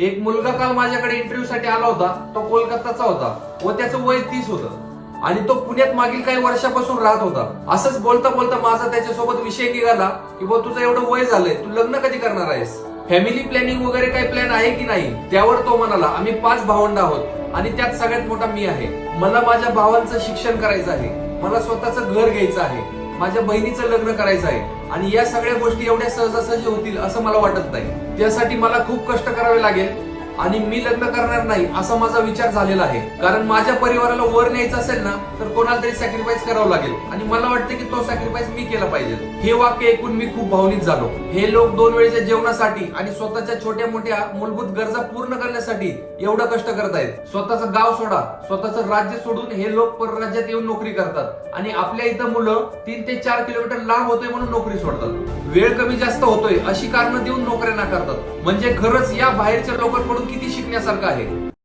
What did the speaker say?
एक मुलगा काल माझ्याकडे इंटरव्ह्यू साठी आला होता. तो कोलकाताचा होता. व त्याचं वय तीस होतं. आणि तो पुण्यात मागील काही वर्षापासून राहत होता. असंच बोलता बोलता माझा त्याच्यासोबत विषय निघाला की बा तुझं एवढं वय झालंय. तू लग्न कधी करणार आहेस? फॅमिली प्लॅनिंग वगैरे काही प्लॅन आहे की नाही? त्यावर तो म्हणाला आम्ही पाच भावंड आहोत. आणि त्यात सगळ्यात मोठा मी आहे. मला माझ्या भावांचं शिक्षण करायचं आहे. मला स्वतःचं घर घ्यायचं आहे. माझ्या बहिणीचं लग्न करायचं आहे आणि या सगळ्या गोष्टी एवढ्या सहजासहजी होतील असं मला वाटत नाही. त्यासाठी मला खूप कष्ट करावे लागेल. आणि मी लग्न करणार नाही असा माझा विचार झालेला आहे. कारण माझ्या परिवाराला वर न्यायचं असेल ना तर कोणाला तरी सॅक्रिफाईस करावं लागेल. आणि मला वाटतं की तो सॅक्रिफाईस मी केला पाहिजे. हे वाक्य ऐकून मी खूप भावनिक झालो. हे लोक दोन वेळेच्या जेवणासाठी आणि स्वतःच्या छोट्या मोठ्या मूलभूत गरजा पूर्ण करण्यासाठी एवढं कष्ट करत आहेत. स्वतःचं गाव सोडा स्वतःचं राज्य सोडून हे लोक परराज्यात येऊन नोकरी करतात. आणि आपल्या इथं मुलं तीन ते चार किलोमीटर लांब होतोय म्हणून नोकरी सोडतात. वेळ कमी जास्त होतोय अशी कारणं देऊन नोकऱ्या नाकारतात. म्हणजे खरंच या बाहेरच्या लोकांकडून किती शिकण्यासारखं आहे?